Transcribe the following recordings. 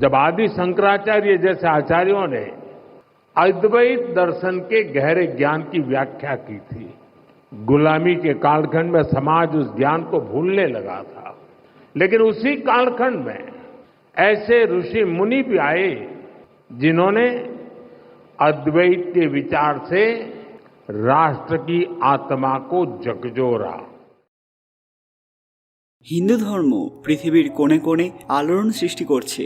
जब आदि शंकराचार्य जैसे आचार्यों ने अद्वैत दर्शन के गहरे ज्ञान की व्याख्या की थी गुलामी के कालखंड में समाज उस ज्ञान को भूलने लगा था लेकिन उसी कालखंड में ऐसे ऋषि मुनि भी आए जिन्होंने अद्वैत के विचार से राष्ट्र की आत्मा को झकझोरा হিন্দু ধর্ম পৃথিবীর কোণে কোণে আলোড়ন সৃষ্টি করছে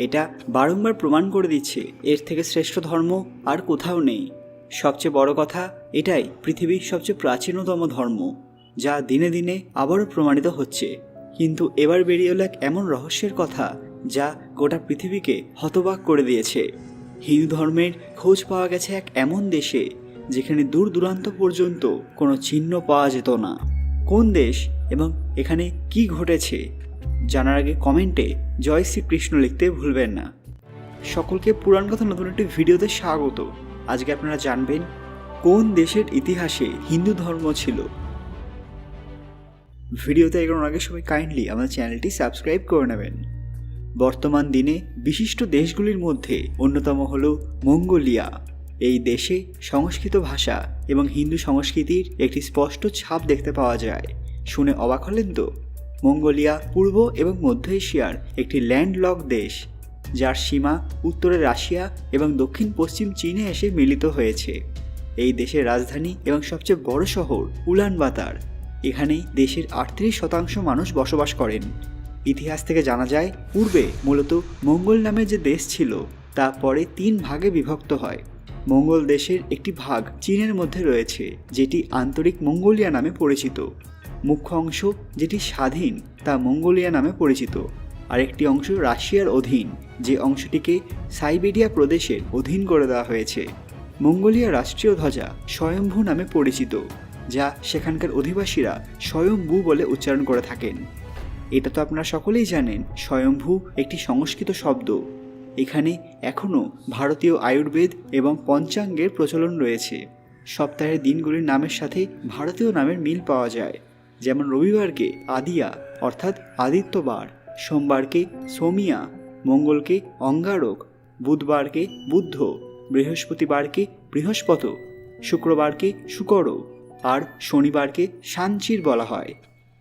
এটা বারংবার প্রমাণ করে দিচ্ছে, এর থেকে শ্রেষ্ঠ ধর্ম আর কোথাও নেই। সবচেয়ে বড় কথা, এটাই পৃথিবীর সবচেয়ে প্রাচীনতম ধর্ম, যা দিনে দিনে আবারও প্রমাণিত হচ্ছে। কিন্তু এবার বেরিয়ে এলো এক এমন রহস্যের কথা, যা গোটা পৃথিবীকে হতবাক করে দিয়েছে। হিন্দু ধর্মের খোঁজ পাওয়া গেছে এক এমন দেশে, যেখানে দূর দূরান্ত পর্যন্ত কোনো চিহ্ন পাওয়া যেত না। কোন দেশ এবং এখানে কি ঘটেছে? জানার আগে কমেন্টে জয় শ্রীকৃষ্ণ লিখতে ভুলবেন না। সকলকে পুরাণ কথা নতুন একটি ভিডিওতে স্বাগত। আজকে আপনারা জানবেন, কোন দেশের ইতিহাসে হিন্দু ধর্ম ছিল? ভিডিওতে এগোনোর আগে সবাই কাইন্ডলি আমাদের চ্যানেলটি সাবস্ক্রাইব করে নেবেন। বর্তমান দিনে বিশিষ্ট দেশগুলির মধ্যে অন্যতম হল মঙ্গোলিয়া। এই দেশে সংস্কৃত ভাষা এবং হিন্দু সংস্কৃতির একটি স্পষ্ট ছাপ দেখতে পাওয়া যায়। শুনে অবাক হলেন তো? মঙ্গোলিয়া, পূর্ব এবং মধ্য এশিয়ার একটি ল্যান্ডলক দেশ, যার সীমা উত্তরে রাশিয়া এবং দক্ষিণ পশ্চিম চীনে এসে মিলিত হয়েছে। এই দেশের রাজধানী এবং সবচেয়ে বড় শহর উলানবাতার এখানেই দেশের আটত্রিশ শতাংশ মানুষ বসবাস করেন। ইতিহাস থেকে জানা যায়, পূর্বে মূলত মঙ্গল নামে যে দেশ ছিল, তা পরে তিন ভাগে বিভক্ত হয়। মঙ্গল দেশের একটি ভাগ চীনের মধ্যে রয়েছে, যেটি আন্তরিক মঙ্গোলিয়া নামে পরিচিত। মুখ্য অংশ যেটি স্বাধীন তা মঙ্গোলিয়া নামে পরিচিত। আরেকটি অংশ রাশিয়ার অধীন, যে অংশটিকে সাইবেরিয়া প্রদেশের অধীন করে দেওয়া হয়েছে। মঙ্গোলিয়া রাষ্ট্রীয় ধ্বজা স্বয়ম্ভু নামে পরিচিত, যা সেখানকার অধিবাসীরা স্বয়ম্ভু বলে উচ্চারণ করে থাকেন। এটা তো আপনারা সকলেই জানেন, স্বয়ম্ভু একটি সংস্কৃত শব্দ। এখানে এখনও ভারতীয় আয়ুর্বেদ এবং পঞ্চাঙ্গের প্রচলন রয়েছে। সপ্তাহের দিনগুলির নামের সাথে ভারতীয় নামের মিল পাওয়া যায়। যেমন রবিবারকে আদিয়া, অর্থাৎ আদিত্যবার, সোমবারকে সোমিয়া, মঙ্গলকে অঙ্গারক, বুধবারকে বুদ্ধ, বৃহস্পতিবারকে বৃহস্পত, শুক্রবারকে শুকর আর শনিবারকে সাঞ্চির বলা হয়।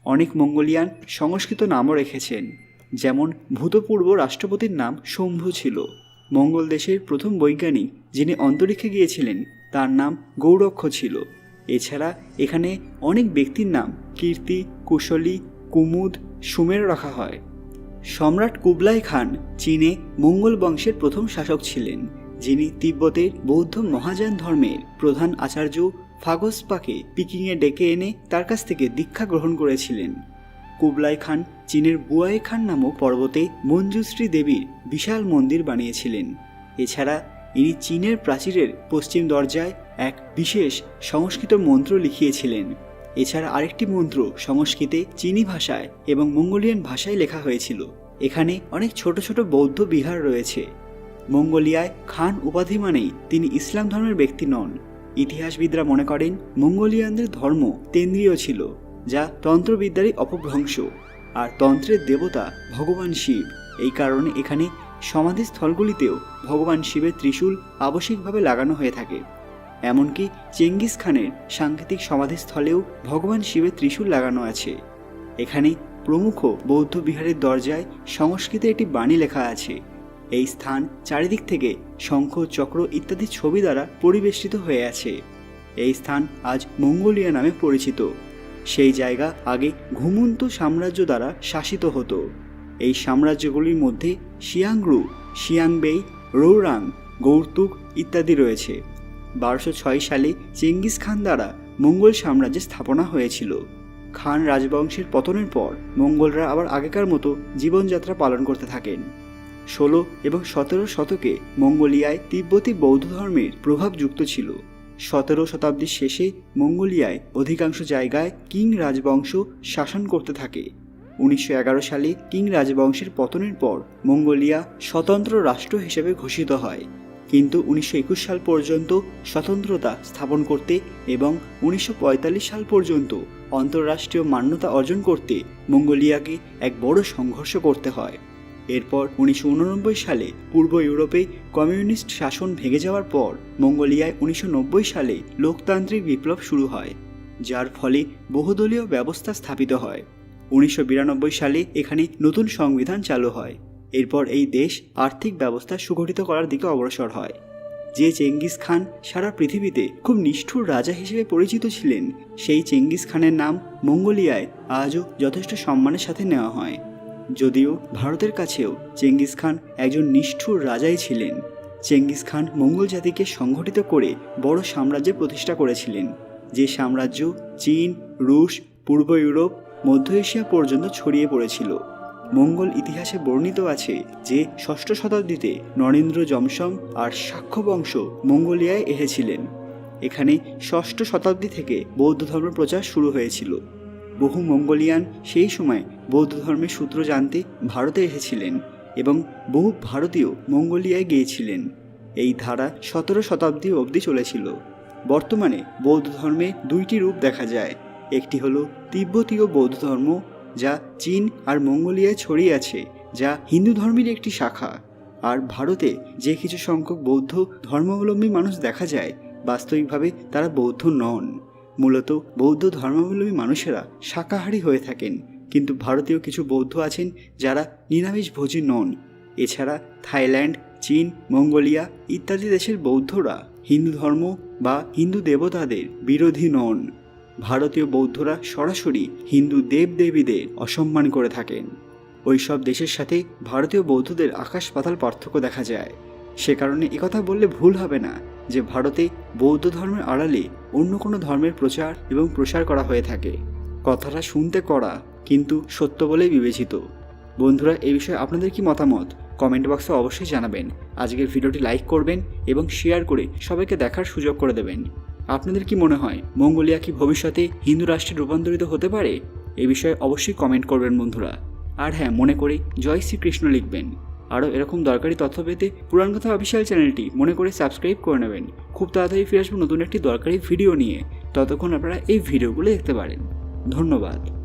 অনেক মঙ্গোলিয়ান সংস্কৃত নামও রেখেছেন, যেমন ভূতপূর্ব রাষ্ট্রপতির নাম শম্ভু ছিল। মঙ্গল দেশের প্রথম বৈজ্ঞানিক যিনি অন্তরিক্ষে গিয়েছিলেন, তার নাম গৌরক্ষ ছিল। এছাড়া এখানে অনেক ব্যক্তির নাম কীর্তি, কুশলী, কুমুদ সুমের রাখা হয়। সম্রাট কুবলাই খান চীনে মঙ্গল বংশের প্রথম শাসক ছিলেন, যিনি তিব্বতের বৌদ্ধ মহাযান ধর্মের প্রধান আচার্য ফাগসপাকে পিকিংয়ে ডেকে এনে তার কাছ থেকে দীক্ষা গ্রহণ করেছিলেন। কুবলাই খান চীনের বুয়াই খান নামক পর্বতে মঞ্জুশ্রী দেবীর বিশাল মন্দির বানিয়েছিলেন। এছাড়া ইনি চীনের প্রাচীরের পশ্চিম দরজায় এক বিশেষ সংস্কৃত মন্ত্র লিখিয়েছিলেন। এছাড়া আরেকটি মন্ত্র সংস্কৃতে চীনি ভাষায় এবং মঙ্গোলিয়ান ভাষায় লেখা হয়েছিল। এখানে অনেক ছোট ছোট বৌদ্ধ বিহার রয়েছে। মঙ্গোলিয়ায় খান উপাধি মানেই তিনি ইসলাম ধর্মের ব্যক্তি নন। ইতিহাসবিদরা মনে করেন, মঙ্গোলিয়ানদের ধর্ম তেন্দ্রীয় ছিল, যা তন্ত্রবিদ্যারই অপভ্রংশ, আর তন্ত্রের দেবতা ভগবান শিব। এই কারণে এখানে সমাধিস্থলগুলিতেও ভগবান শিবের ত্রিশূল আবশ্যিকভাবে লাগানো হয়ে থাকে। এমনকি চেঙ্গিস খানের সাংকেতিক সমাধিস্থলেও ভগবান শিবের ত্রিশূল লাগানো আছে। এখানে প্রমুখ বৌদ্ধ বিহারের দরজায় সংস্কৃতে একটি বাণী লেখা আছে। এই স্থান চারিদিক থেকে শঙ্খ, চক্র ইত্যাদি ছবি দ্বারা পরিবেষ্টিত হয়ে আছে। এই স্থান আজ মঙ্গোলিয়া নামে পরিচিত। সেই জায়গা আগে ঘুমন্ত সাম্রাজ্য দ্বারা শাসিত হতো। এই সাম্রাজ্যগুলির মধ্যে শিয়াংরু, শিয়াংবেই, রৌরাং গৌরতুক ইত্যাদি রয়েছে। বারোশো ছয় সালে চেঙ্গিস খান দ্বারা মঙ্গল সাম্রাজ্যের স্থাপনা হয়েছিল। খান রাজবংশের পতনের পর মঙ্গলরা আবার আগেকার মতো জীবনযাত্রা পালন করতে থাকেন। ষোলো এবং সতেরো শতকে মঙ্গোলিয়ায় তিব্বতী বৌদ্ধ ধর্মের প্রভাব যুক্ত ছিল। সতেরো শতাব্দীর শেষে মঙ্গোলিয়ায় অধিকাংশ জায়গায় কিং রাজবংশ শাসন করতে থাকে। উনিশশো এগারো সালে কিং রাজবংশের পতনের পর মঙ্গোলিয়া স্বতন্ত্র রাষ্ট্র হিসেবে ঘোষিত হয়। কিন্তু উনিশশো একুশ সাল পর্যন্ত স্বতন্ত্রতা স্থাপন করতে এবং উনিশশো পঁয়তাল্লিশ সাল পর্যন্ত অন্তর্রাষ্ট্রীয় মান্যতা অর্জন করতে মঙ্গোলিয়াকে এক বড় সংঘর্ষ করতে হয়। এরপর উনিশশো উননব্বই সালে পূর্ব ইউরোপে কমিউনিস্ট শাসন ভেঙে যাওয়ার পর মঙ্গোলিয়ায় উনিশশো নব্বই সালে লোকতান্ত্রিক বিপ্লব শুরু হয়, যার ফলে বহুদলীয় ব্যবস্থা স্থাপিত হয়। উনিশশো বিরানব্বই সালে এখানে নতুন সংবিধান চালু হয়। এরপর এই দেশ আর্থিক ব্যবস্থা সুগঠিত করার দিকে অগ্রসর হয়। যে চেঙ্গিস খান সারা পৃথিবীতে খুব নিষ্ঠুর রাজা হিসেবে পরিচিত ছিলেন, সেই চেঙ্গিস খানের নাম মঙ্গোলিয়ায় আজও যথেষ্ট সম্মানের সাথে নেওয়া হয়। যদিও ভারতের কাছেও চেঙ্গিস খান একজন নিষ্ঠুর রাজাই ছিলেন। চেঙ্গিস খান মঙ্গল জাতিকে সংগঠিত করে বড় সাম্রাজ্যের প্রতিষ্ঠা করেছিলেন, যে সাম্রাজ্য চীন, রুশ, পূর্ব ইউরোপ, মধ্য এশিয়া পর্যন্ত ছড়িয়ে পড়েছিল। মঙ্গল ইতিহাসে বর্ণিত আছে যে ষষ্ঠ শতাব্দীতে নরেন্দ্র যমসম আর সাক্ষ্য বংশ মঙ্গোলিয়ায় এসেছিলেন। এখানে ষষ্ঠ শতাব্দী থেকে বৌদ্ধ ধর্ম প্রচার শুরু হয়েছিল। বহু মঙ্গোলিয়ান সেই সময় বৌদ্ধ ধর্মের সূত্র জানতে ভারতে এসেছিলেন এবং বহু ভারতীয় মঙ্গোলিয়ায় গিয়েছিলেন। এই ধারা সতেরো শতাব্দী অবধি চলেছিল। বর্তমানে বৌদ্ধ ধর্মে দুইটি রূপ দেখা যায়। একটি হলো তিব্বতীয় বৌদ্ধ ধর্ম যা চীন আর মঙ্গোলিয়ায় ছড়িয়ে আছে, যা হিন্দু ধর্মের একটি শাখা। আর ভারতে যে কিছু সংখ্যক বৌদ্ধ ধর্মাবলম্বী মানুষ দেখা যায়, বাস্তবিকভাবে তারা বৌদ্ধ নন। মূলত বৌদ্ধ ধর্মাবলম্বী মানুষেরা শাকাহারী হয়ে থাকেন, কিন্তু ভারতীয় কিছু বৌদ্ধ আছেন যারা নিরামিষ ভোজী নন। এছাড়া থাইল্যান্ড, চীন, মঙ্গোলিয়া ইত্যাদি দেশের বৌদ্ধরা হিন্দু ধর্ম বা হিন্দু দেবতাদের বিরোধী নন। ভারতীয় বৌদ্ধরা সরাসরি হিন্দু দেবদেবীদের অসম্মান করে থাকেন। ওইসব দেশের সাথে ভারতীয় বৌদ্ধদের আকাশ পাতাল পার্থক্য দেখা যায়। সে কারণে একথা বললে ভুল হবে না যে ভারতে বৌদ্ধ ধর্মের আড়ালে অন্য কোনো ধর্মের প্রচার এবং প্রসার করা হয়ে থাকে। কথাটা শুনতে করা কিন্তু সত্য বলেই বিবেচিত। বন্ধুরা এই বিষয়ে আপনাদের কি মতামত? কমেন্ট বক্সে অবশ্যই জানাবেন। আজকের ভিডিওটি লাইক করবেন এবং শেয়ার করে সবাইকে দেখার সুযোগ করে দেবেন। আপনাদের কি মনে হয় মঙ্গোলিয়া কি ভবিষ্যতে হিন্দু রাষ্ট্রে রূপান্তরিত হতে পারে? এ বিষয়ে অবশ্যই কমেন্ট করবেন বন্ধুরা। আর হ্যাঁ মনে করে জয় শ্রীকৃষ্ণ লিখবেন। আরও এরকম দরকারি তথ্য পেতে পুরাণ কথা অফিসিয়াল চ্যানেলটি মনে করে সাবস্ক্রাইব করে নেবেন। খুব তাড়াতাড়ি ফিরে আসব নতুন একটি দরকারি ভিডিও নিয়ে। ততক্ষণ আপনারা এই ভিডিওগুলো দেখতে পারেন। ধন্যবাদ।